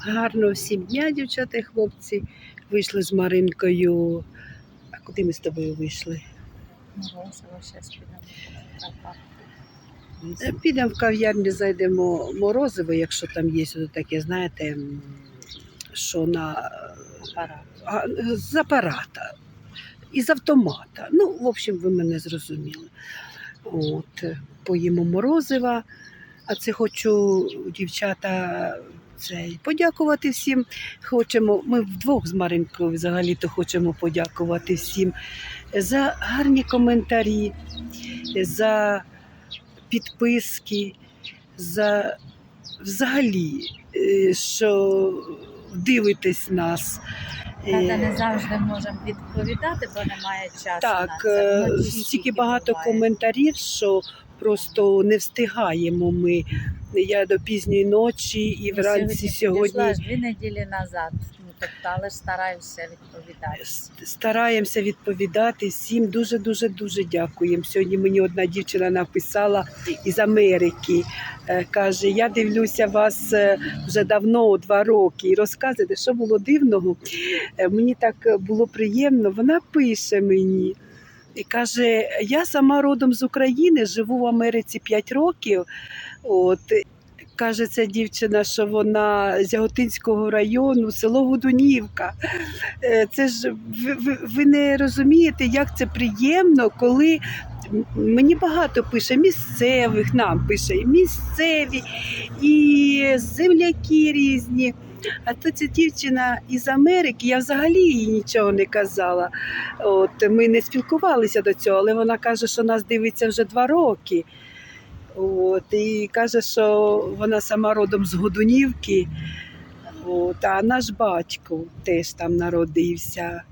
Гарного всім дня, дівчата і хлопці. Вийшли з Маринкою. А куди ми з тобою вийшли? Морозиво підемо. Е, Підемо в кав'ярню, зайдемо морозиво, якщо там є таке, знаєте, що на Апарат. з апарата, із автомата. Ну, в общем, ви мене зрозуміли. От, поїмо морозива. А це хочу, дівчата, цей, подякувати всім. Хочемо, ми вдвох з Маринкою взагалі-то хочемо подякувати всім за гарні коментарі, за підписки, за взагалі, е, що дивитесь нас. Правда, Е, не завжди можемо відповідати, бо немає часу. Так, на це. е, стільки багато буває. коментарів, що просто не встигаємо ми. Я до пізньої ночі і вранці сьогодні сьогодні дві неділі назад. Ну, тобто, але ж стараюся відповідати. стараємося відповідати всім. Дуже дуже дуже дякуємо. Сьогодні мені одна дівчина написала із Америки. Е, Каже: Я дивлюся вас е, вже давно, два роки, і розказуєте, що було дивного. Е, Мені так було приємно. Вона пише мені. І каже, я сама родом з України, живу в Америці 5 років. От, каже ця дівчина, що вона з Яготинського району, село Гудунівка. Е, Це ж ви, ви, не розумієте, як це приємно, коли мені багато пише місцевих, нам пише і місцеві, і земляки різні. А то ця дівчина із Америки, я взагалі їй нічого не казала. От, ми не спілкувалися до цього, але вона каже, що нас дивиться вже два роки. От, і каже, що вона сама родом з Годунівки. От, а наш батько теж там народився.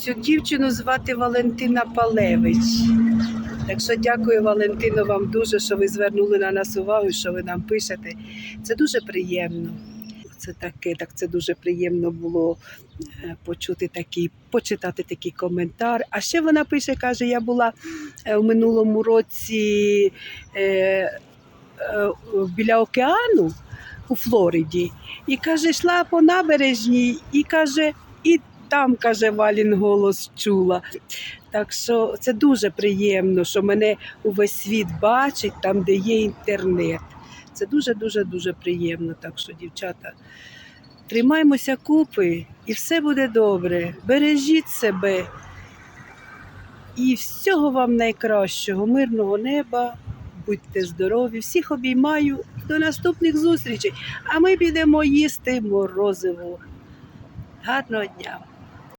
Цю дівчину звати Валентина Палевич. Так що дякую, Валентино, вам дуже, що ви звернули на нас увагу, що ви нам пишете. Це дуже приємно. Це таке, так це дуже приємно було е, почути такий, почитати такий коментар. А ще вона пише, каже, я була е, в минулому році е, біля океану у Флориді, і каже, йшла по набережній, і каже, і там каже, Валін голос чула. Так що це дуже приємно, що мене увесь світ бачить там, де є інтернет. Це дуже дуже дуже приємно. Так що, дівчата, тримаймося купи, і все буде добре. Бережіть себе. І всього вам найкращого, мирного неба, будьте здорові, всіх обіймаю. До наступних зустрічей. А ми підемо їсти морозиво. Гарного дня!